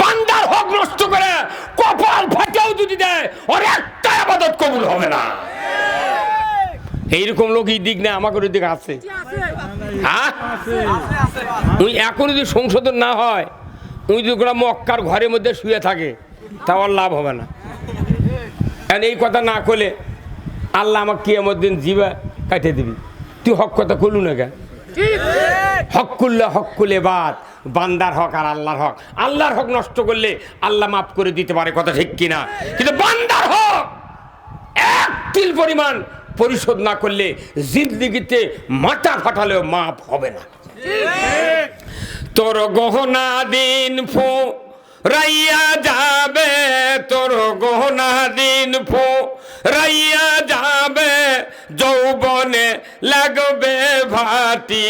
বান্দার হক নষ্ট করে কপাল ফাটেও যদি দেয় ওর একটা আবাদত কবুল হবে না। এইরকম লোক এই দিক না আমাকে ওই দিক আছে। হ্যাঁ? ওই এখন যদি সংশোধন না হয় ওই যদি ওরা মক্কার ঘরের মধ্যে শুয়ে থাকে তা ওর লাভ হবে না। কারণ এই কথা না করলে আল্লাহ আমাকে কিয়ামত দিন জিবা কাটিয়ে দিবি। তুই হক কথা করলু না কেন? হক করলে হক হকুলে বাদ। বান্দার হক আর আল্লাহর হক। আল্লাহর হক নষ্ট করলে আল্লাহ মাফ করে দিতে পারে, কথা ঠিক কিনা? কিন্তু বান্দার হক এক তিল পরিমাণ পরিশোধ না করলে জিন্দগিতে মাথা ফাটালেও মাপ হবে না। তোর গহনা দিন ফো, রাইয়া যাবে। তোর গহনা দিন ফো, রাইয়া যাবে। যৌবনে লাগবে ভাতি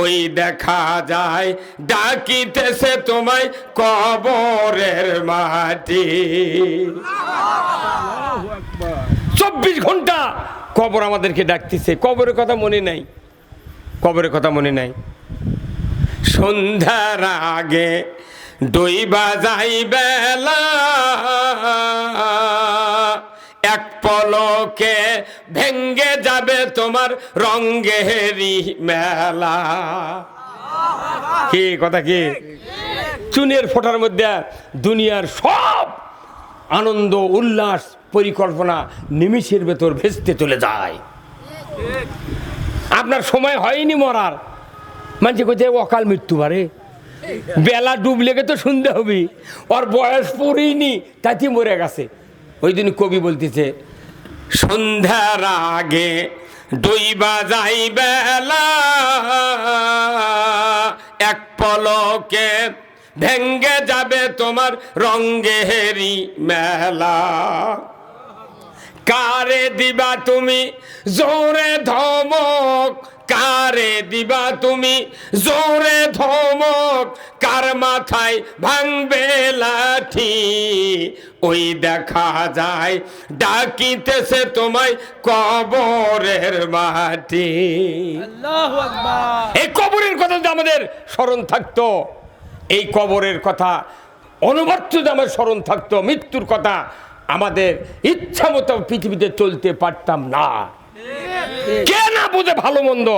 ওই দেখা যায়, ডাকিতেছে তোমায় কবরের মাটি। চব্বিশ ঘণ্টা কবর আমাদেরকে ডাকতেছে। কবরের কথা মনে নাই। কবরের কথা মনে নাই। সন্ধ্যার আগে দইবা যাই বেলা। এক পলকে ভেঙ্গে যাবে তোমার রঙ্গেরি মেলা। কি কথা কি? চুনের ফোটার মধ্যে দুনিয়ার সব আনন্দ, উল্লাস, পরিকল্পনা নিমিষের ভেতর ভেস্তে চলে যায়। আপনার সময় হয়নি মরার। মানুষ কোথায় অকাল মৃত্যু পারে বেলা ডুবলে তো শুনতে হবে। ওর বয়স পড়েইনি তাতে মরে গেছে। ওই দিন কবি বলতেছে সন্ধ্যার আগে দইবা যাই বেলা, এক পলকে ভেঙ্গে যাবে তোমার রঙ্গেরি মেলা। কারে দিবা তুমি জোরে ধমক কারে দিবা তুমি? জোরে ধমক কার মাথায় ভাঙবে লাঠি? ওই দেখা যায় ডাকিতেছে তোমায় কবরের মাটি। এই কবরের কথা যদি আমাদের স্মরণ থাকতো এই কবরের কথা অনবর্ত যদি আমার স্মরণ থাকতো মৃত্যুর কথা আমাদের ইচ্ছা মতো পৃথিবীতে চলতে পারতাম না। কে না বোঝে ভালো মন্দ?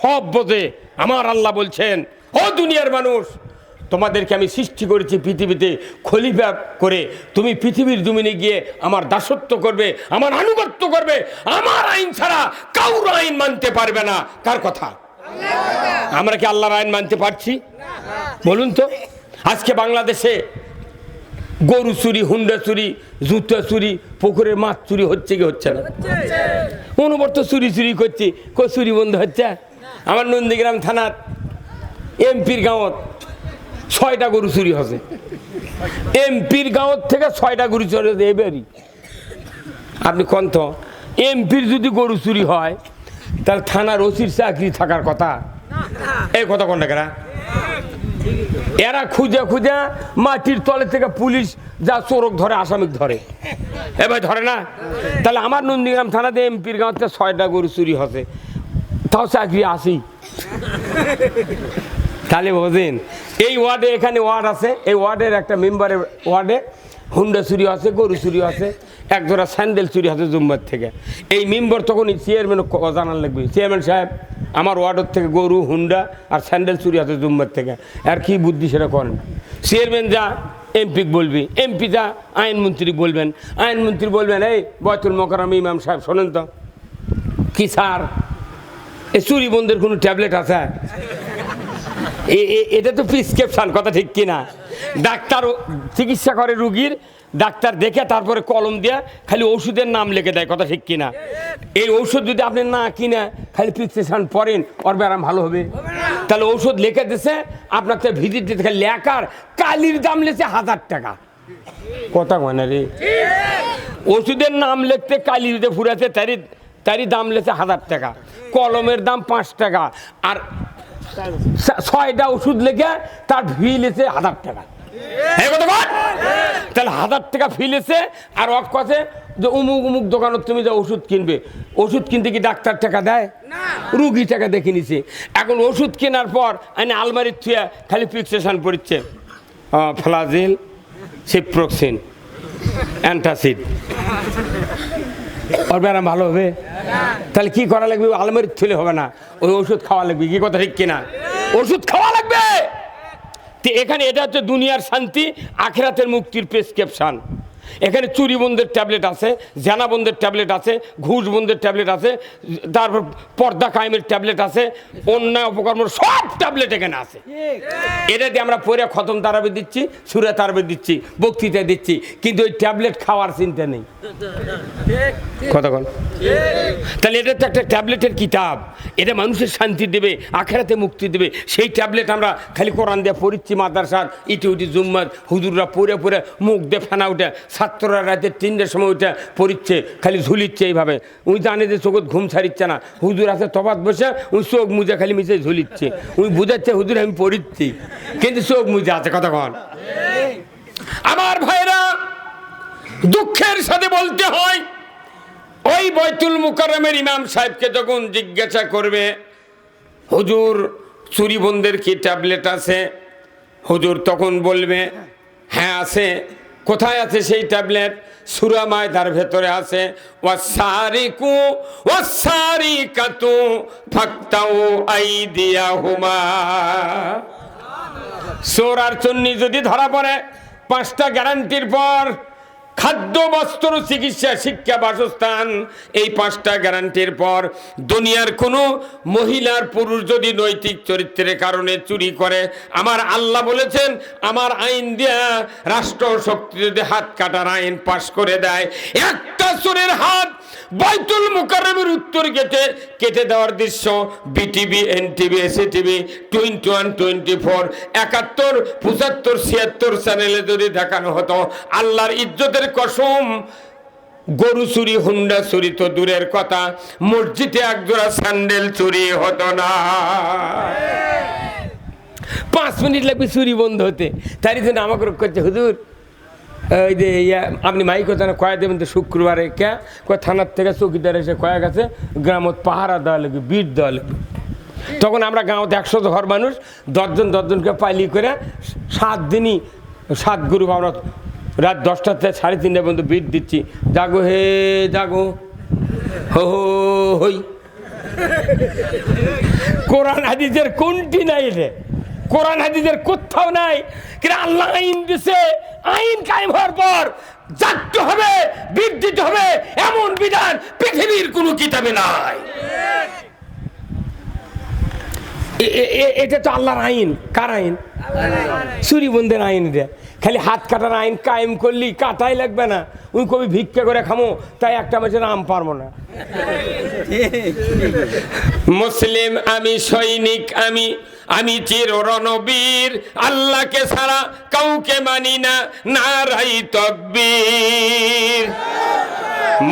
সব বোঝে। আমার আল্লাহ বলছেন, ও দুনিয়ার মানুষ, তোমাদেরকে আমি সৃষ্টি করেছি পৃথিবীতে খলিফা করে। তুমি পৃথিবীর জমিনে গিয়ে আমার দাসত্ব করবে, আমার আনুগত্য করবে। আমার আইন ছাড়া কাউর আইন মানতে পারবে না। কার কথা? আমরা কি আল্লাহর আইন মানতে পারছি? বলুন তো। আজকে বাংলাদেশে গরু চুরি হুন্ডা চুরি জুতা চুরি পুকুরের মাছ চুরি হচ্ছে কি হচ্ছে না? অনুবর্ত চুরি চুরি করছি। কো চুরি বন্ধ হচ্ছে? আমার নন্দীগ্রাম থানার এমপির গাঁৱত ছয়টা গরু চুরি হচ্ছে। এমপির গাঁৱত থেকে ছয়টা গরু চুরি হচ্ছে এবারই আপনি কন্ত এমপির যদি গরু চুরি হয় তাহলে থানার ওসির চাকরি থাকার কথা? এই কথা কোনটা কেনা এরা খুঁজে খুঁজে মাটির তলে থেকে পুলিশ যা চোরক ধরে, আসামিক ধরে। এবার ধরে না? তাহলে আমার নন্দীগ্রাম থানাতে এমপির গাঁতে ছয়টা গরু চুরি হচ্ছে। তাও চাকরি আসি। তাহলে বোঝেন, এই ওয়ার্ডে এখানে ওয়ার্ড আছে, এই ওয়ার্ডের একটা মেম্বারের ওয়ার্ডে হুন্ডা চুরি আছে, গরু চুরি আছে, এক জোড়া স্যান্ডেল চুরি আছে জুম্বার থেকে। এই মেম্বার তখন চেয়ারম্যান জানার লাগবে। চেয়ারম্যান সাহেব, আমার ওয়ার্ডের থেকে গরু, হুন্ডা আর স্যান্ডেল চুরি আছে জুম্বার থেকে। আর কি বুদ্ধি সেটা করেন চেয়ারম্যান যা এমপি বলবি। এমপি যা আইনমন্ত্রী বলবেন। আইনমন্ত্রী বলবেন, এই বয়তুল মকরম ইমাম সাহেব, শোনেন তো। কি স্যার এ চুরি বন্ধের কোনো ট্যাবলেট আছে? এটা তো প্রিসক্রিপশান কথা ঠিক কিনা? ডাক্তার চিকিৎসা করে রুগীর, ডাক্তার দেখে তারপরে কলম দিয়ে, খালি ওষুধের নাম লিখে দেয়, কথা ঠিক কিনা? এই ঔষধ যদি আপনি না কিনে, খালি প্রিসক্রিপশন পড়েন, ওর ব্যারাম ভালো হবে। তাহলে ঔষধ লিখে দিছে, আপনার তো ভিজিট দিতে খালি লেখার কালির দাম লেছে হাজার টাকা। কথা মানে রে? ওষুধের নাম লিখতে কালি দিতে ফুরাছে তারই তারই দাম লেছে হাজার টাকা। কলমের দাম পাঁচ টাকা। আর ছয়টা ওষুধ লেগে তার ফি লেছে হাজার টাকা? তাহলে হাজার টাকা ফি লেছে আর অক কথা যে উমুক উমুক দোকানত তুমি যে ওষুধ কিনবে ওষুধ কিনতে কি ডাক্তার টাকা দেয়? রুগী টাকা দেখে নিছে। এখন ওষুধ কেনার পর আমি আলমারির থুয়া খালি ফিক্সেশন পড়ছে ফ্লাজিল সিপ্রোক্সিন অ্যান্টাসিড ওর ব্যায়াম ভালো হবে? তাহলে কি করা লাগবে? আলমের থুলে হবে না। ওই ওষুধ খাওয়া লাগবে, কি কথা ঠিক কিনা? ওষুধ খাওয়া লাগবে! এখানে এটা হচ্ছে দুনিয়ার শান্তি, আখেরাতের মুক্তির প্রেসক্রিপশন এখানে চুরি বন্ধের ট্যাবলেট আছে, জানা বন্ধের ট্যাবলেট আছে, ঘুষ বন্ধের ট্যাবলেট আছে, তারপর পর্দা কায়েমের ট্যাবলেট আছে, অন্যায় অপকর্ম সব ট্যাবলেট এখানে আছে। এটা দিয়ে আমরা পরে খতম তারাবে দিচ্ছি, সুরে তারাবে দিচ্ছি বক্তৃতা দিচ্ছি, কিন্তু ওই ট্যাবলেট খাওয়ার চিন্তা নেই। কতক্ষণ তাহলে এটা তো একটা ট্যাবলেটের কিতাব। এটা মানুষের শান্তি দেবে, আখেরাতে মুক্তি দেবে। সেই ট্যাবলেট আমরা খালি কোরআন দিয়ে পড়িচ্ছি, মাদ্রাসার, ইটি উটি জুম্মার, হুজুররা পরে পরে মুখ দিয়ে ফেনা উঠে ছাত্ররা রাতে তিনটের সময় উঠে পড়িচ্ছে, খালি ঝুলিচ্ছে এইভাবে। উনি জানে যে চোখত ঘুম ছাড়িচ্ছে না। হুজুর আছে তফাত বসে, উনি চোখ মুজে খালি মিশে ঝুলিচ্ছে। উনি বুঝাচ্ছে, হুজুর, আমি পড়িচ্ছি। কিন্তু চোখ মুজে আছে কতক্ষণ আমার ভাইরা, দুঃখের সাথে বলতে হয়, ওই বৈতুল মুকারমের ইমাম সাহেবকে যখন জিজ্ঞাসা করবে, হুজুর চুরিবন্দের কি ট্যাবলেট আছে? হুজুর তখন বলবে হ্যাঁ আছে। কোথায় আছে সেই ট্যাবলেট? সুরামায় তার ভেতরে আছে। ওয়াসারিকু, ওয়াসারিকাতু আই আইদিয়াহুমা। হুমা আর চন্নি যদি ধরা পড়ে, পাঁচটা গ্যারান্টির পর খাদ্য বস্ত্র চিকিৎসা, শিক্ষা, বাসস্থান, এই পাঁচটা গ্যারান্টির পর দুনিয়ার কোনো মহিলার পুরুষ যদি নৈতিক চরিত্রের কারণে চুরি করে, আমার আল্লাহ বলেছেন, আমার আইন দেয়া রাষ্ট্র শক্তি যদি হাত কাটার আইন পাশ করে দেয়, একটা চোরের হাত বাইতুল মুকাররমের উত্তর গেটে কেটে দেওয়ার দৃশ্য BTV NTV SATV twenty one twenty four একাত্তর, পঁচাত্তর, ছিয়াত্তর চ্যানেলে যদি দেখানো হতো, আল্লাহর ইজ্জতের কসম, গরু চুরি, হুন্ডা চুরি তো দূরের কথা, মসজিদে একজোড়া স্যান্ডেল চুরি হতো না। পাঁচ মিনিট লাগবে চুরি বন্ধ হতে। তারই জন্য আমাকে করছে, হুজুর ওই যে ইয়া, আপনি মাইক না কয়া দেবেন তো শুক্রবারে কে? কয় থানার থেকে চৌকিদার এসে কয়া গেছে গ্রামত পাহারা দেওয়া লাগবে বিট দেওয়া লাগবে। তখন আমরা গাঁওতে একশো ঘর মানুষ দশজন দশজনকে পাইলি করে সাত দিনই সাত গ্রুপ আমরা রাত দশটা থেকে সাড়ে তিনটা পর্যন্ত বিট দিচ্ছি। জাগো হে জাগো। হো হই। কোরআন হাদিসের কোনটি নাই রে? কোরআন হাদিসের কোথাও নাই। কিন্তু আল্লাহ আইন দিছে। আইন কায়েম হওয়ার পর জাগতে হবে বিদ্যুৎ হবে। এমন বিধান পৃথিবীর কোনো কিতাবে নাই। এটা তো আল্লাহর আইন। কার আইন? চুরি বন্ধের আইন রে খালি হাত কাটার আইন কায়েম করলি, কাটাই লাগবে না। উনি কবি ভিক্ষা করে খামো, তাই একটা মাসের আম পারব না। মুসলিম আমি, সৈনিক আমি আমি চির রণবীর আল্লাহকে ছাড়া কাউকে মানি না, নারাই তকবীর।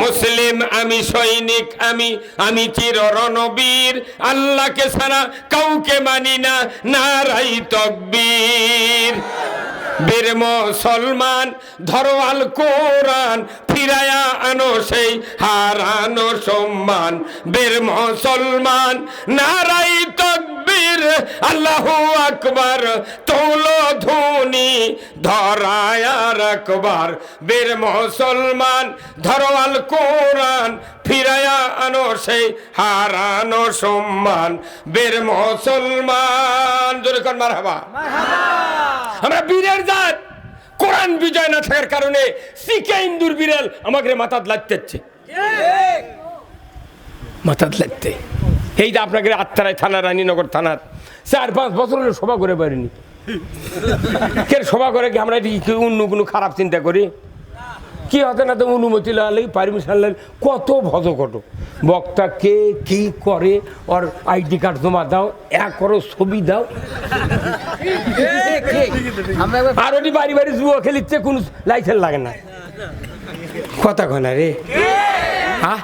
মুসলিম আমি সৈনিক আমি আমি চির রণবীর আল্লাহকে ছাড়া কাউকে মানি না নারাই তকবীর। বীর মুসলমান ধরো আল কোরআন, ফিরায়া আনো সেই হারানো সম্মান। বীর মুসলমান নারাই তকবীর, আল্লাহু আকবার, তোলো ধুনি ধরায়া রাখবার। বীর মুসলমান ধরো আল কোরআন, ফিরায়া আনো সেই হারানো সম্মান। বীর মুসলমান জোরে কর মারহাবা। মারহাবা। আমরা বীরের জাত। কোরআন বিজয় না থাকার কারণে সিকে ইন্দুর বিড়াল আমাকে মাথাত লাগতেছে। মাথাত লাগতে। এই যে আপনাকে আত্মারায় থানা, রানীনগর থানার চার পাঁচ বছরের সভা করে পারিনি কে সভা করে কি আমরা অন্য কোনো খারাপ চিন্তা করি? কি হতে না তো অনুমতি লাগালে পারমিশন লাগলে কত ভজ কত বক্তা কে, কি করে, ওর আইডি কার্ড জমা দাও, এক করো ছবি দাও। আর ওটি বাড়ি বাড়ি জুয়া খেলিচ্ছে, কোনো লাইসেন্স লাগে না। কথা কনা রে। হ্যাঁ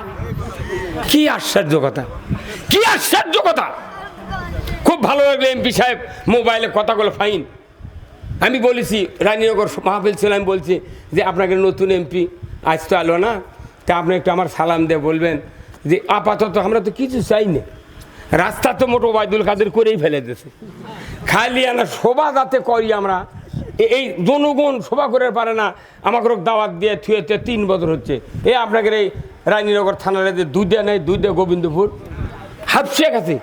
কি আশ্চর্য কথা। কি আশ্চর্য কথা। খুব ভালো লাগল এমপি সাহেব, মোবাইলে কথাগুলো ফাইন। আমি বলেছি, রানীনগর মাহফিল ছিল, আমি বলছি যে আপনাকে নতুন এমপি আজ তো আলো না? তা আপনি একটু আমার সালাম দিয়ে বলবেন যে আপাতত আমরা তো কিছু চাই না। রাস্তা তো মোটো ওবায়দুল কাদের করেই ফেলে দিয়েছে। খালি আনা শোভা যাতে করি আমরা এই জনগণ সভা করে পারে না, আমাকে দাওয়াত দিয়ে থুয়েতে তিন বছর হচ্ছে। এ আপনাকে এই রানীনগর থানার যে দুধে নেই, দুধে গোবিন্দপুর। হাফসিয়া কাছে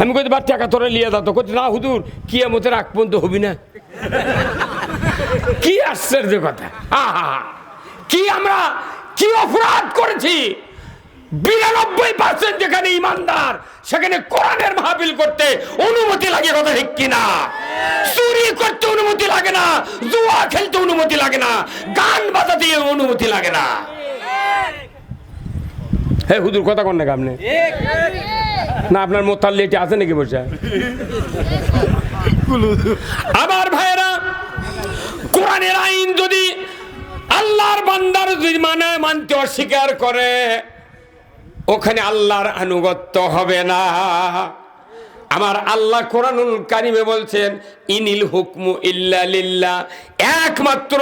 আমি কইতে বা টাকা লিয়ে দাও তো। কইতে না হুদুর কি মতো রাখ পর্যন্ত হবি না। কি আশ্চর্য কথা? আহা কি আমরা কি অপরাধ করেছি? বিরানব্বই পার্সেন্ট যেখানে ইমানদার সেখানে কোরআনের মাহফিল করতে অনুমতি লাগে কথা ঠিক কিনা? চুরি করতে অনুমতি লাগে না জুয়া খেলতে অনুমতি লাগে না গান বাজাতে অনুমতি লাগে না। হ্যাঁ হুদুর কথা কন না আপনি? না আপনার মোতাল লেটে আছে নাকি বসে? আবার বান্দার যদি মানে মানতে অস্বীকার করে, ওখানে আল্লাহর আনুগত্য হবে না। আমার আল্লাহ কোরআনুল কারিমে বলছেন, ইনিল হুকমু ইল্লা একমাত্র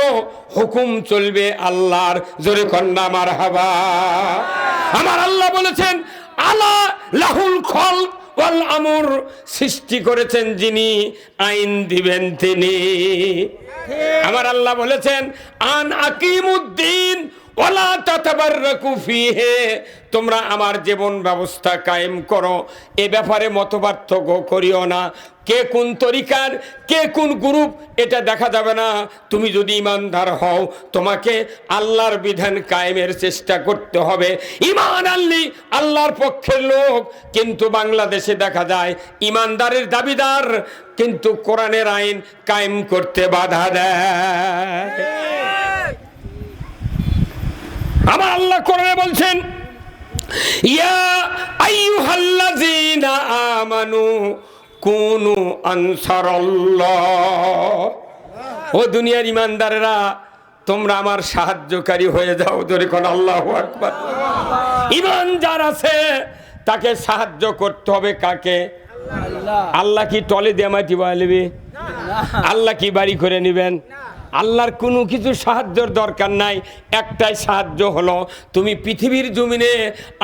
হুকুম চলবে আল্লাহর। জোরে কন্যা আমার হাবা আমার আল্লাহ বলেছেন, আলা লাহুল খল আমর সৃষ্টি করেছেন যিনি, আইন দিবেন তিনি। আমার আল্লাহ বলেছেন আন আকিমুদ্দিন ওলা তাতাবাররাকু ফিহে, তোমরা আমার জীবন ব্যবস্থা কায়েম করো। এ ব্যাপারে মতপার্থক্য করিও না। কে কোন তরিকার, কে কোন গ্রুপ, এটা দেখা যাবে না। তুমি যদি ইমানদার হও, তোমাকে আল্লাহর বিধান কায়েমের চেষ্টা করতে হবে। ইমান আল্লি আল্লাহর পক্ষের লোক, কিন্তু বাংলাদেশে দেখা যায় ইমানদারের দাবিদার, কিন্তু কোরআনের আইন কায়েম করতে বাধা দেয়। আমার আল্লাহ কোরআনে বলছেন ইয়া আইয়ুহাল্লাযীনা আমানু কুনু আনসারাল্লাহ। ও দুনিয়ার ইমানদারেরা তোমরা আমার সাহায্যকারী হয়ে যাও ধরে কোন আল্লাহু আকবার। ইমান যার আছে তাকে সাহায্য করতে হবে কাকে? আল্লাহ। কি টলে দিয়ে মাটি বাড়ালিবি আল্লাহ কি বাড়ি করে নেবেন? আল্লাহর কোনো কিছু সাহায্যর দরকার নাই, একটাই সাহায্য হলো, তুমি পৃথিবীর জমিনে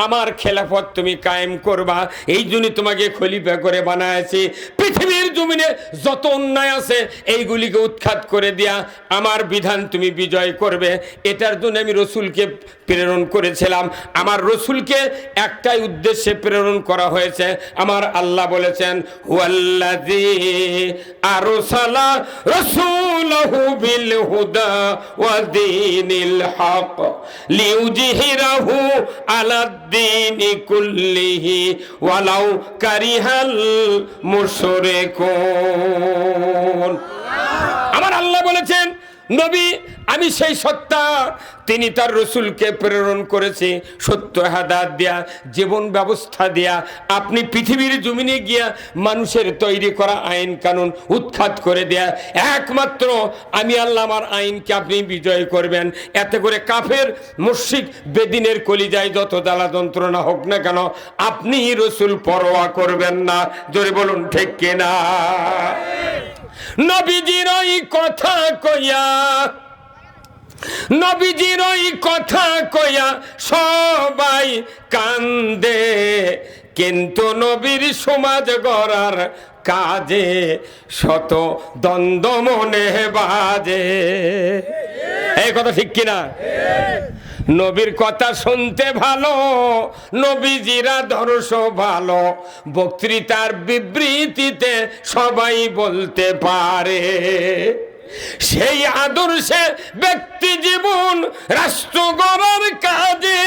আমার খেলাফত তুমি কায়েম করবা। এই জন্য তোমাকে খলিফা করে বানাইছি। পৃথিবীর জমিনে যত অন্যায় আছে, এইগুলিকে উৎখাত করে দিয়া আমার বিধান তুমি বিজয় করবে। এটার জন্য আমি রসুলকে প্রেরণ করেছিলাম। আমার রসুলকে একটাই উদ্দেশ্যে প্রেরণ করা হয়েছে। আমার আল্লাহ বলেছেন হুদা দীনি كله ولو كره المشركون আমার আল্লাহ বলেছেন নবী, আমি সেই সত্তা। তিনি তার রসুলকে প্রেরণ করেছে, সত্য হাদাত দেয়া, জীবন ব্যবস্থা দেয়া। আপনি পৃথিবীর জমিনে গিয়া মানুষের তৈরি করা আইন কানুন উৎখাত করে দেয়া। একমাত্র আমি আল্লাহ, আমার আইনকে আপনি বিজয় করবেন। এতে করে কাফের মুশিক বেদিনের কলিজায় যত জ্বালা যন্ত্রণা হোক না কেন, আপনি রসুল পরোয়া করবেন না। জোরে বলুন, ঠিক কিনা? নবীজির ওই কথা কইয়া, নবীজির ওই কথা কইয়া সবাই কান্দে। কিন্তু নবীর সমাজ গড়ার কাজে শত দ্বন্দ্ব মনে বাজে। এই কথা ঠিক কিনা? নবীর কথা শুনতে ভালো, নবীজিরা দর্শ ভালো, বক্তৃতার বিবৃতিতে সবাই বলতে পারে। সেই আদর্শে ব্যক্তি জীবন রাষ্ট্র গড়ার কাজে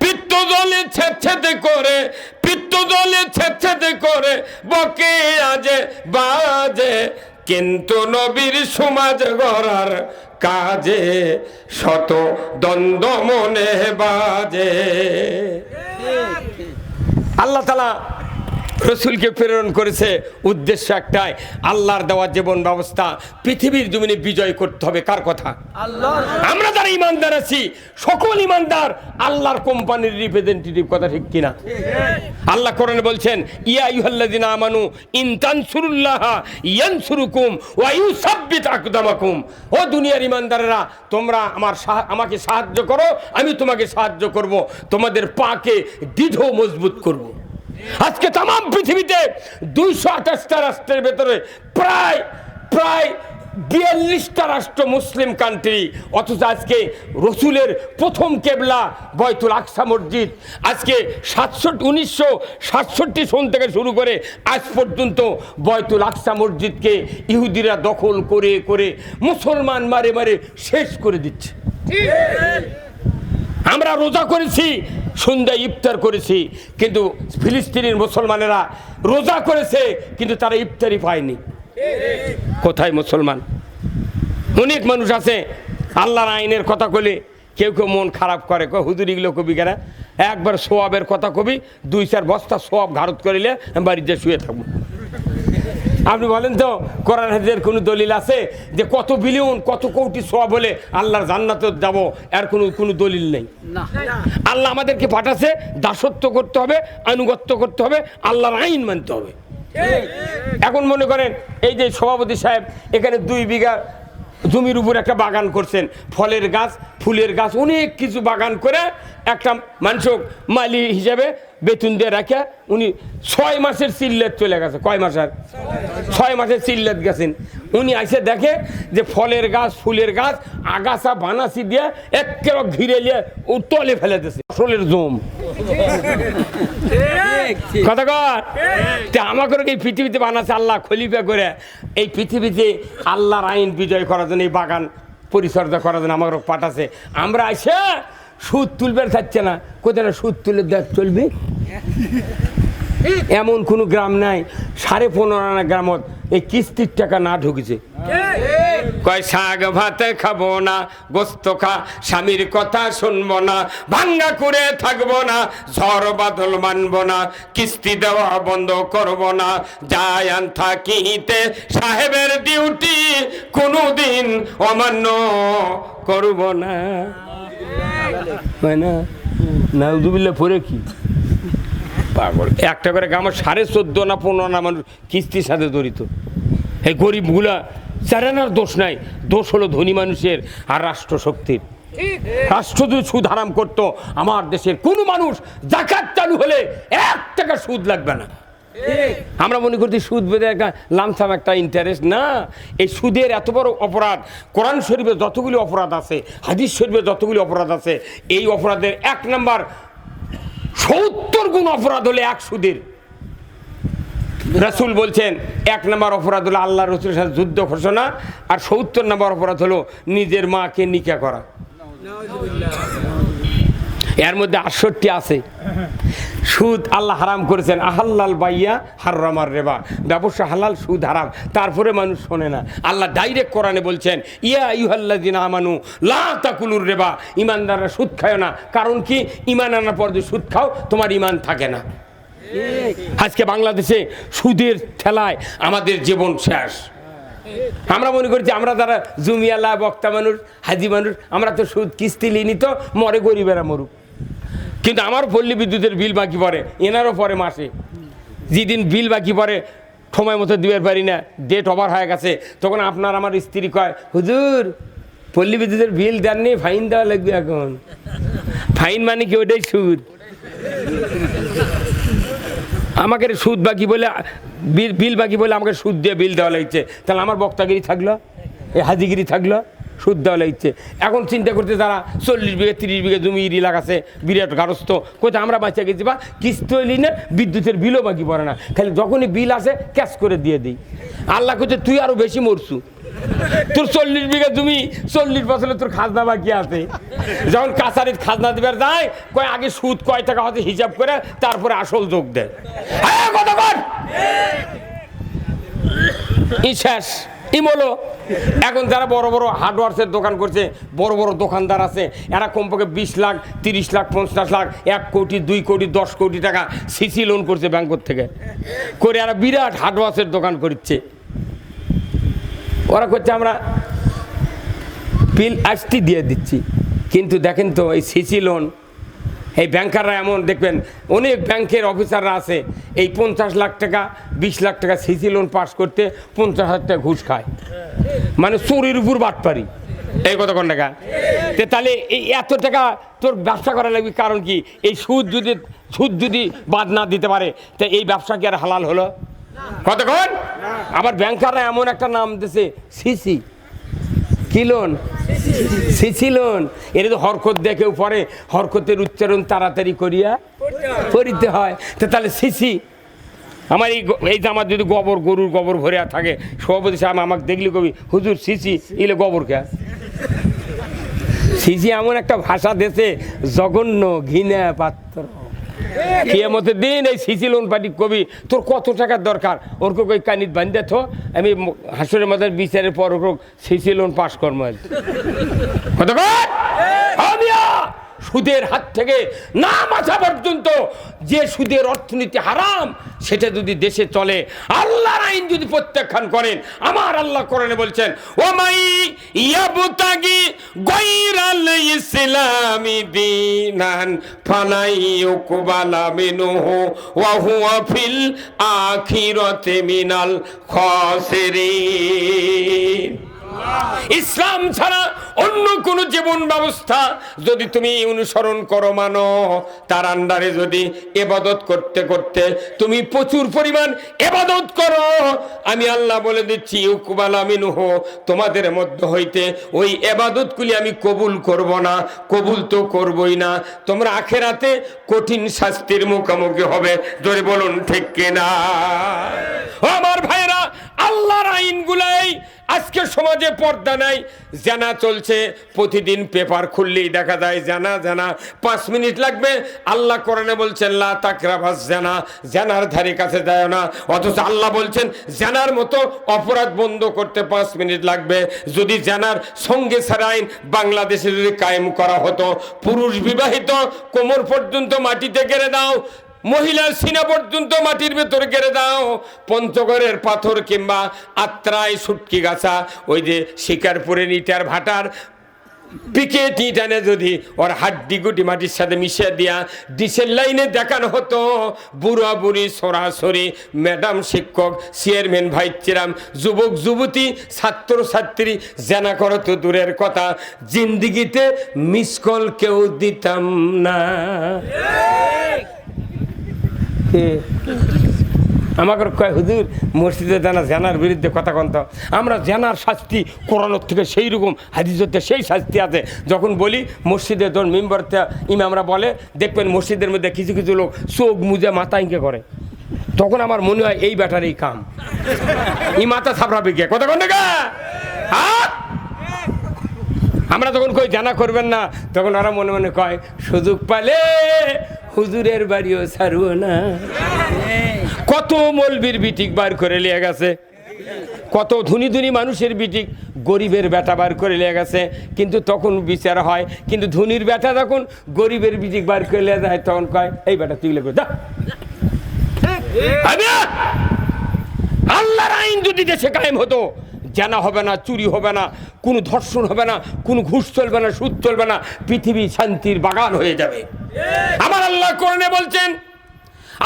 পিত্তদলে ছেদ করে, পিত্তদলে ছেদ করে বকে আজে বাজে। কিন্তু নবীর সমাজ গড়ার কাজে শত দ্বন্দ্ব মনে বাজে। আল্লাহ তালা রসুলকে প্রেরণ করেছে। উদ্দেশ্য একটাই আল্লাহর দেওয়া জীবন ব্যবস্থা। পৃথিবীর জমিনে বিজয় করতে হবে কার কথা? আমরা যারা ইমানদার আছি সকল ইমানদার আল্লাহর কোম্পানির রিপ্রেজেন্টেটিভ কথা ঠিক কিনা? আল্লাহ কোরআনে বলছেন ইয়া ইউহাল্লাযিনা আমানু ইন তানসুরুল্লাহ ইয়ানসুরুকুম ওয়া ইউসাব্বিত আকদামাকুম। ও দুনিয়ার ইমানদারেরা তোমরা আমার আমাকে সাহায্য করো আমি তোমাকে সাহায্য করব। তোমাদের পাকে দৃঢ় মজবুত করব। আজকে তাম পৃথিবীতে দুইশো আঠাশটা রাষ্ট্রের ভেতরে প্রায় প্রায় বিয়াল্লিশটা রাষ্ট্র মুসলিম কান্ট্রি অথচ আজকে রসুলের প্রথম কেবলা বয়তুল আকসা মসজিদ। আজকে সাতষট্টি উনিশশো সাতষট্টি সন থেকে শুরু করে আজ পর্যন্ত বয়তুল আকসা মসজিদকে ইহুদিরা দখল করে করে মুসলমান মারে মারে শেষ করে দিচ্ছে। আমরা রোজা করেছি সন্ধ্যায় ইফতার করেছি, কিন্তু ফিলিস্তিনের মুসলমানেরা রোজা করেছে, কিন্তু তারা ইফতারি পায়নি। কোথায় মুসলমান? অনেক মানুষ আছে, আল্লাহর আইনের কথা কলে কেউ কেউ মন খারাপ করে। হুজুর, এগুলো কবি কেনা? একবার সোয়াবের কথা কবি, দুই চার বস্তা সোয়াব ঘারত করিলে বাড়িতে শুয়ে থাকব। আপনি বলেন তো কোরআন হাদিসের কোনো দলিল আছে যে কত বিলিয়ন কত কোটি সোয়াব বলে আল্লাহর জান্নাতে যাব? এর কোনো কোনো দলিল নেই। আল্লাহ আমাদেরকে পাঠাছে দাসত্ব করতে হবে আনুগত্য করতে হবে আল্লাহর আইন মানতে হবে। এখন মনে করেন এই যে সভাপতি সাহেব এখানে দুই বিঘা জমির উপর একটা বাগান করছেন। ফলের গাছ ফুলের গাছ অনেক কিছু বাগান করে একটা মানুষ মালি হিসাবে বেতন দিয়ে রাখে, উনি ছয় মাসের চিল্লেত চলে গেছে, কয় মাসের ছয় মাসের চিল্লেত গেছেন। উনি আইসে দেখে যে ফলের গাছ, ফুলের গাছ, আগাছা বানাসি দিয়ে একেবারে ঘিরে নিয়ে তলে ফেলে দিয়েছে। ফসলের জম। কথা কর আমাকে এই পৃথিবীতে বানাচ্ছে আল্লাহ খলিফা করে। এই পৃথিবীতে আল্লাহর আইন বিজয় করার জন্য এই বাগান পরিচর্যা করার জন্য আমাকে পাঠাছে আমরা এসে সুদ তুলবে থাকছে না। কোথায় সুদ তুলে দেখ চলবে? এমন কোনো গ্রাম নাই, সাড়ে পনেরো আনা গ্রামত এই কিস্তির টাকা না ঢুকেছে। কয়, শাক ভাত খাব না, গোস্ত খা, স্বামীর কথা শুনব না, ভাঙ্গা করে থাকব না, ঝড় বাদল মানবো না, কিস্তি দেওয়া বন্ধ করব না, যায় আন থাকিতে সাহেবের ডিউটি কোনোদিন অমান্য করব না। পরে একটা করে আমার সাড়ে চোদ্দ না পনেরো না মানুষ কিস্তির সাথে জড়িত। এই গরিবগুলা চারানার দোষ নাই? দোষ হলো ধনী মানুষের আর রাষ্ট্র শক্তির রাষ্ট্র যদি সুদ হারাম করতো, আমার দেশের কোনো মানুষ জাকাত চালু হলে এক টাকা সুদ লাগবে না। আমরা মনে করছি সুদ বেঁধে একটা লামসাম একটা ইন্টারেস্ট না। এই সুদের এত বড় অপরাধ, কোরআন শরীফে যতগুলি অপরাধ আছে, হাদিস শরীফে যতগুলি অপরাধ আছে, এই অপরাধের এক নাম্বার সত্তর গুণ অপরাধ হলে এক সুদের। রাসুল বলছেন, এক নম্বর অপরাধ হলো আল্লাহ রসুলের সাথে যুদ্ধ ঘোষণা, আর সত্তর নম্বর অপরাধ হলো নিজের মাকে নিকা করা। এর মধ্যে আটষট্টি আছে। সুদ আল্লাহ হারাম করেছেন। আহাল্লাল বাইয়া হারামার রেবা। ব্যবসা হালাল, সুদ হারাম। তারপরে মানুষ শোনে না। আল্লাহ ডাইরেক্ট কোরআনে বলছেন, ইয়া ইউহাল্লাদিন আমানু, লা তাকুলুর রেবা। ইমানদাররা সুদ খায় না। কারণ কি? ইমান আনার পর যদি সুদ খাও, তোমার ইমান থাকে না। আজকে বাংলাদেশে সুদের ঠেলায় আমাদের জীবন শেষ। আমরা মনে করছি আমরা যারা জুমিয়ালা বক্তা মানুষ, হাজি মানুষ, আমরা তো সুদ কিস্তি লিনি তো, মরে গরিবেরা মরুক। কিন্তু আমার পল্লী বিদ্যুতের বিল বাকি পড়ে, এনারও পরে মাসে। যেদিন বিল বাকি পড়ে, সময় মতো দিবার পারি না ডেট ওভার হয়ে গেছে, তখন আপনার আমার স্ত্রী কয়, হুজুর, পল্লী বিদ্যুতের বিল দেননি ফাইন দেওয়া লাগবে এখন। ফাইন মানে কি ওটাই সুদ। আমাকে সুদ বাকি বলে, বিল বিল বাকি বলে আমাকে সুদ দিয়ে বিল দেওয়া লাগছে। তাহলে আমার বক্তাগিরি থাকল? এ হাজিগিরি থাকল? সুদ দেওয়া লাগছে এখন চিন্তা করতে তারা চল্লিশ বিঘা, তিরিশ বিঘা জমি ইরি লাগাছে, বিরাট গারস্থ কোথায় আমরা বাঁচা গেছি বা কিস্তি এলি না, বিদ্যুতের বিলও বাকি পড়ে না। খালি যখনই বিল আসে, ক্যাশ করে দিয়ে দিই। আল্লাহ করছে তুই আরও বেশি মরছু। তোর চল্লিশ বিঘা জমি, চল্লিশ বছরে তোর খাজনা বাকি আছে। যখন কাছারির খাজনা দিবার যায়, কয়, আগে সুদ কয় টাকা হচ্ছে, হিসাব করে তারপরে আসল যোগ দেয় শেষ। ইমলো এখন যারা বড় বড় হার্ডওয়ার্সের দোকান করছে, বড় বড় দোকানদার আছে, এরা কমপক্ষে বিশ লাখ, তিরিশ লাখ, পঞ্চাশ লাখ, এক কোটি, দুই কোটি, দশ কোটি টাকা সিসি লোন করছে ব্যাংকর থেকে। করে এরা বিরাট হার্ডওয়ার্সের দোকান করছে ওরা করছে আমরা বিল আসতি দিয়ে দিচ্ছি। কিন্তু দেখেন তো এই সিসি লোন এই ব্যাংকাররা এমন, দেখবেন, অনেক ব্যাংকের অফিসাররা আছে, এই পঞ্চাশ লাখ টাকা, বিশ লাখ টাকা সিসি লোন পাস করতে পঞ্চাশ হাজার টাকা ঘুষ খায়। মানে চুরির উপর বাটপারি। এই কত কোন টাকা তাহলে এই এত টাকা তোর ব্যবসা করা লাগবে, কারণ কি? এই সুদ যদি সুদ যদি বাদ না দিতে পারে, তা এই ব্যবসা কি আর হালাল হলো? কতক্ষণ আবার ব্যাংকাররা এমন একটা নাম দিছে সিসি কি লোন সিসি লোন এটা তো হরকত দেখেও পরে, হরকতের উচ্চারণ তাড়াতাড়ি করিয়া করিতে হয়। তো তাহলে সিসি আমার এই এই যে আমার যদি গোবর, গরুর গোবর ভরে থাকে, সভাপতি সাহেব আমাকে দেখলি কবি, হুজুর সিসি ইলে গোবর কে সিসি এমন একটা ভাষা দেশে, জঘন্য ঘৃণা পাত্র কিয়ামতের দিন এই সিসি লোন পাটি কবি, তোর কত টাকার দরকার? ওর ওই কানিত বান্ধে থো, আমি হাসুরের মধ্যে বিচারের পর ওর সিসি লোন পাশ করব আমিয়া সুদের হাত থেকে না বাঁচা পর্যন্ত যে সুদের অর্থনীতি হারাম, সেটা যদি দেশে চলে, আল্লাহর আইন যদি প্রত্যাখ্যান করেন, আমার আল্লাহ কোরআনে বলছেন ও মাই ইয়াবতাগি গায়রাল ইসলামি দীনান, ফালাই ইউকবালা মিনহু ওয়া হুয়া ফিল আখিরাতি মিনাল খাসিরিন। ইসলাম ছাড়া অন্য কোন জীবন ব্যবস্থা যদি তুমি অনুসরণ করো মানো, তার আন্ডারে যদি এবাদত করতে করতে তুমি প্রচুর পরিমাণ এবাদত করো। আমি আল্লাহ বলে দিচ্ছি উকবাল আমিনুহ তোমাদের মধ্যে হইতে ওই এবাদতগুলি আমি কবুল করব না। কবুল তো করবই না। তোমরা আখেরাতে কঠিন শাস্তির মুখোমুখি হবে। জোরে বলুন, ঠিক কিনা? আমার ভাইরা আল্লাহর আইনগুলাই আজকে সমাজে পর্দা নাই, জানা চলছে, প্রতিদিন পেপার খুললেই দেখা যায় জানা জানা। পাঁচ মিনিট লাগবে, আল্লাহ কোরআনে বলছেন, লা তাকরাবাস জানা জানার ধারে কাছে যায় না। অথচ আল্লাহ বলছেন, জানার মতো অপরাধ বন্ধ করতে পাঁচ মিনিট লাগবে। যদি জানার সঙ্গে ছাড়া বাংলাদেশে যদি কায়েম করা হতো, পুরুষ বিবাহিত কোমর পর্যন্ত মাটিতে গেড়ে দাও মহিলার সিনা পর্যন্ত মাটির ভেতর গেড়ে দাও। পঞ্চগড়ের পাথর কিংবা আত্রায় সুটকি গাছা, ওই যে শিকারপুরের ইটার ভাটার পিকে টিটানে যদি ওর হাড্ডি গুটি মাটির সাথে মিশিয়ে দিয়া ডিসেল লাইনে দেখানো হতো। বুড়া বুড়ি, সরাসরি ম্যাডাম শিক্ষক, চেয়ারম্যান ভাইস চেয়ারম্যান যুবক, যুবতী, ছাত্র, ছাত্রী, জানা করো তো দূরের কথা, জিন্দিগিতে মিস কল কেউ দিতাম না? আমাকে কয়, হুজুর, মসজিদে জানা, জানার বিরুদ্ধে কথা কন্ত আমরা জানার শাস্তি কোরআনোর থেকে সেই রকম হাদিসতে সেই শাস্তি আছে। যখন বলি, মসজিদে যখন মেম্বারতে ইমামরা বলে, দেখবেন মসজিদের মধ্যে কিছু কিছু লোক চোখ মুজে মাথা ইঙ্কে করে। তখন আমার মনে হয় এই ব্যাটার এই কাম। এই মাথা থাপড়াবে কে? কথা কন আমরা যখন কই, জানা করবেন না। তখন ওরা মনে মনে কয়, সুযোগ পালে হুজুরের বাড়িও ছাড়বো না। কত মলবির বিটিক বার করে লিয়ে গেছে। কত ধনী ধনী মানুষের বিটিক গরিবের বেটা বার করে লিয়ে গেছে। কিন্তু তখন বিচার হয় কিন্তু ধনীর বেটা যখন গরিবের বিটিক বার করে লিয়ে যায় তখন কয় এই বেটা তুই লেগে যা! আল্লাহর আইন যদি দেশে কায়েম হতো জানা হবে না, চুরি হবে না, কোনো ধর্ষণ হবে না, কোনো ঘুষ চলবে না, সুদ চলবে না, পৃথিবী শান্তির বাগান হয়ে যাবে। আমার আল্লাহ কোরআনে বলছেন,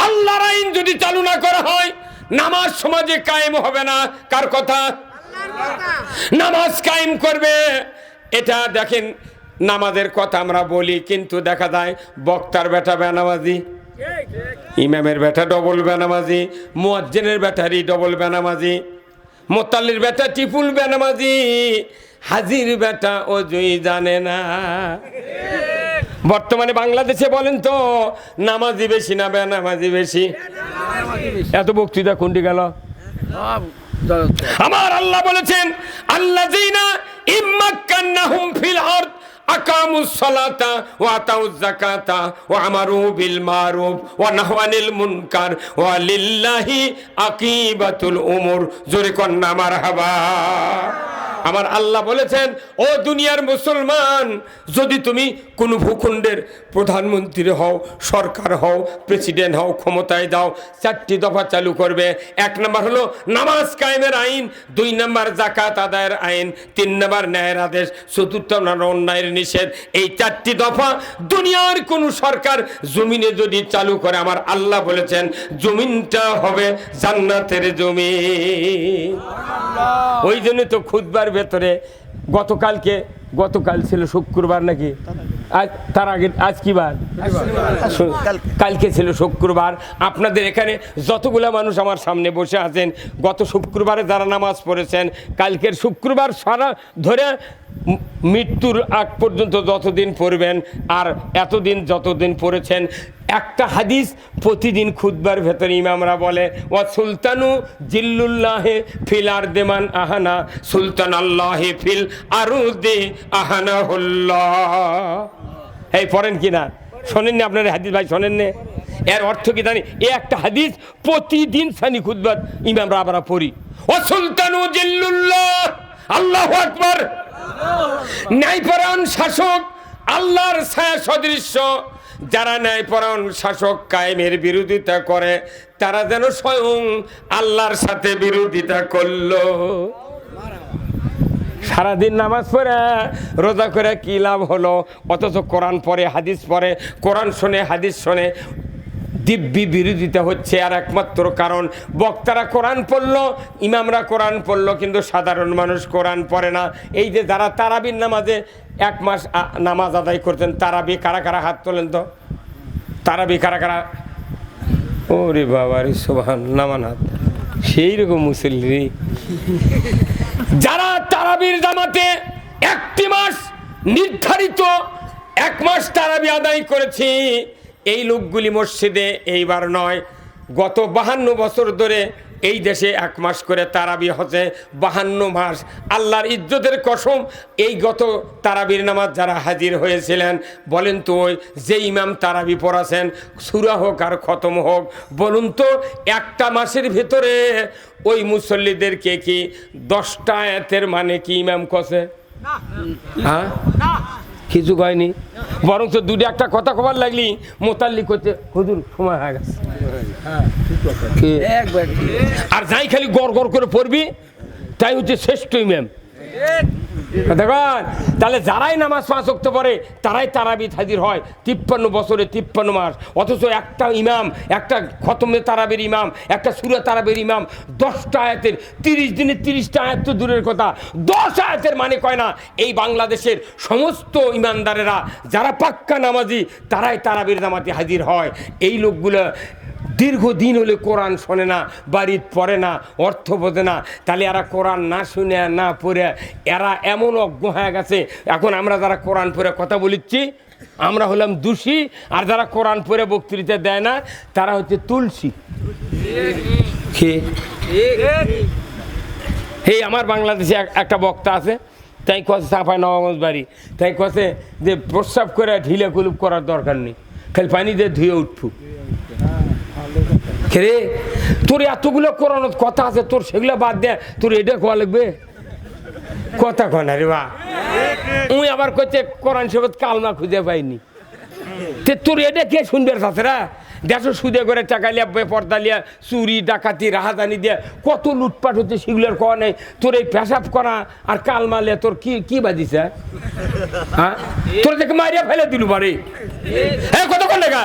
আল্লাহর আইন যদি চালু না করা হয়, নামাজ সমাজে কায়েম হবে না। কার কথা? নামাজ কায়েম করবে। এটা দেখেন, নামাজের কথা আমরা বলি, কিন্তু দেখা যায়, বক্তার বেটা বেনামাজি, ইমামের বেটা ডবল বেনামাজি, মুয়াজ্জেনের ব্যাটারি ডবল বেনামাজি। মোতাল্লির বেটা টিপুল বেনামাজি হাজির বেটা ও জুই জানে না। বর্তমানে বাংলাদেশে বলেন তো নামাজি বেশি না বেনামাজি বেশি? এত বক্তৃতা কোনটি গেল? আমার আল্লাহ বলেছেন আল্লাহ ইম্মাক্কান্নাহুম ফিল আরদ আকামুস সালাতা আকিবাতুল উমুর। জোরে কন্যা মারহাবা। আমার আল্লাহ বলেছেন ও দুনিয়ার মুসলমান যদি তুমি কোনো ভূখণ্ডের প্রধানমন্ত্রী হও সরকার হও প্রেসিডেন্ট হও ক্ষমতায় যাও চারটি দফা চালু করবে। এক নম্বর হলো নামাজ কায়েমের আইন দুই নম্বর জাকাত আদায়ের আইন তিন নম্বর ন্যায়ের আদেশ চতুর্থ নম্বর অন্যায়ের নিষেধ। এই চারটি দফা দুনিয়ার কোন সরকার জমিনে যদি চালু করে আমার আল্লাহ বলেছেন জমিনটা হবে জান্নাতের জমিন ওই জন্য তো খুদবার ভেতরে গতকালকে গতকাল ছিল শুক্রবার নাকি? আজ তার আগে আজ কি বার? কালকে ছিল শুক্রবার। আপনাদের এখানে যতগুলা মানুষ আমার সামনে বসে আছেন গত শুক্রবারে যারা নামাজ পড়েছেন কালকের শুক্রবার সারা ধরে মৃত্যুর আগ পর্যন্ত যতদিন পড়বেন আর এতদিন যতদিন পড়েছেন, একটা হাদিস প্রতিদিন খুদবার ভেতরে ইমামরা বলে ও সুলতানু জিল্লুল্লাহে ফিল আর দেমান আহানা সুলতান আল্লাহে ফিল আরু দে আহানা এই পড়েন কি না? শোনেননি আপনার হাদিস ভাই, শোনেননি? এর অর্থ কি জানি? এ একটা হাদিস প্রতিদিন সানি খুদবাত ইমামরা আমরা পড়ি। ও সুলতানু জিল্লুল্লাহ, আল্লাহ আকবার। ন্যায়পরায়ণ শাসক, আল্লাহর ছায়া সদৃশ্য। যারা ন্যায়পরায়ণ শাসক কায়েমের বিরোধিতা করে, তারা যেন স্বয়ং আল্লাহর সাথে বিরোধিতা করল। সারাদিন নামাজ পড়ে, রোজা করে কি লাভ হলো? অথচ কোরআন পড়ে, হাদিস পড়ে, কোরআন শোনে, হাদিস শোনে দিব্যি বিরোধিতা হচ্ছে আর একমাত্র কারণ। বক্তারা কোরআন পড়ল, ইমামরা কোরআন পড়ল, কিন্তু সাধারণ মানুষ কোরআন পড়ে না। এই যে যারা তারাবির নামাজে এক মাস নামাজ আদায় করতেন, তারাবি কারা কারা হাত তোলেন তো? তারাবি কারা কারা? ওরে বাবা রে সোভান নামান হাত। সেই রকম মুসল্লি। যারা তারাবির জামাতে একটি মাস নির্ধারিত, এক মাস তারাবি আদায় করেছি এই লোকগুলি মসজিদে এইবার নয়। গত বাহান্ন বছর ধরে এই দেশে এক মাস করে তারাবি হচ্ছে। বাহান্ন মাস আল্লাহর ইজ্জতের কসম এই গত তারাবির নামাজ যারা হাজির হয়েছিলেন বলেন তো ওই যে ইমাম তারাবি পড়াছেন সুরা হোক আর খতম হোক বলুন তো একটা মাসের ভিতরে ওই মুসল্লিদেরকে কি দশটা আয়াতের মানে কি ইমাম কষে হ্যাঁ? কিছু কয়নি? বরং তো দুটো একটা কথা কবার লাগলি মোতাল্লি করতে হুজুর সময় হয়ে গেছে। আর যাই খালি গড় গড় করে পড়বি তাই হচ্ছে শ্রেষ্ঠ ইমাম। দেখুন, তাহলে যারাই নামাজ পাঁচ অক্ত পড়ে, তারাই তারাবিদ হাজির হয়। তিপ্পান্ন বছরে তিপ্পান্ন মাস। অথচ একটা ইমাম, একটা খতমে তারাবির ইমাম, একটা সুরা তারাবির ইমাম, দশটা আয়াতের, তিরিশ দিনে তিরিশটা আয়াত তো দূরের কথা। দশ আয়াতের মানে কয় না, এই বাংলাদেশের সমস্ত ইমানদারেরা, যারা পাক্কা নামাজি, তারাই তারাবির নামাতে হাজির হয়। এই লোকগুলো দীর্ঘদিন হলে কোরআন শোনে না, বাড়ির পড়ে না, অর্থ বোঝে না, তাহলে এরা কোরআন না শুনে, না পড়ে, এরা এমন অজ্ঞ হয়ে গেছে। এখন আমরা যারা কোরআন পড়ে কথা বলিচ্ছি, আমরা হলাম দোষী, আর যারা কোরআন পড়ে বক্তৃতা দেয় না, তারা হচ্ছে তুলসী। এই আমার বাংলাদেশে একটা বক্তা আছে, তাই কছে চাপায় নবাগঞ্জ বাড়ি, তাই কছে যে প্রস্রাব করে ঢিলে কুলুপ করার দরকার নেই, খালি পানি দিয়ে ধুয়ে উঠফু রে তোর এতগুলো কোরআনত কথা আছে, তোর সেগুলো বাদ দে, তোর এটা কোয়া লাগবে? কথা কনা রে বা। উই আবার কইতে কোরআন শরীফ কালমা খুঁজে পাইনি। তে তোর এটা কে শুনবে সাথেরা দেশো সুদে করে টাকা লিয়া পর্দা লিয়া, চুরি, ডাকাতি, রাহাজানি দিয়ে কত লুটপাট হচ্ছে সেগুলোর কোয়া নেই। তোর এই পেশাব করা আর কালমা লিয়া, তোর কি কি বাজিছে? হ্যাঁ? তোর দেখে মারিয়া ফেলে দিলু বাড়ি। হ্যাঁ কত কোন লেখা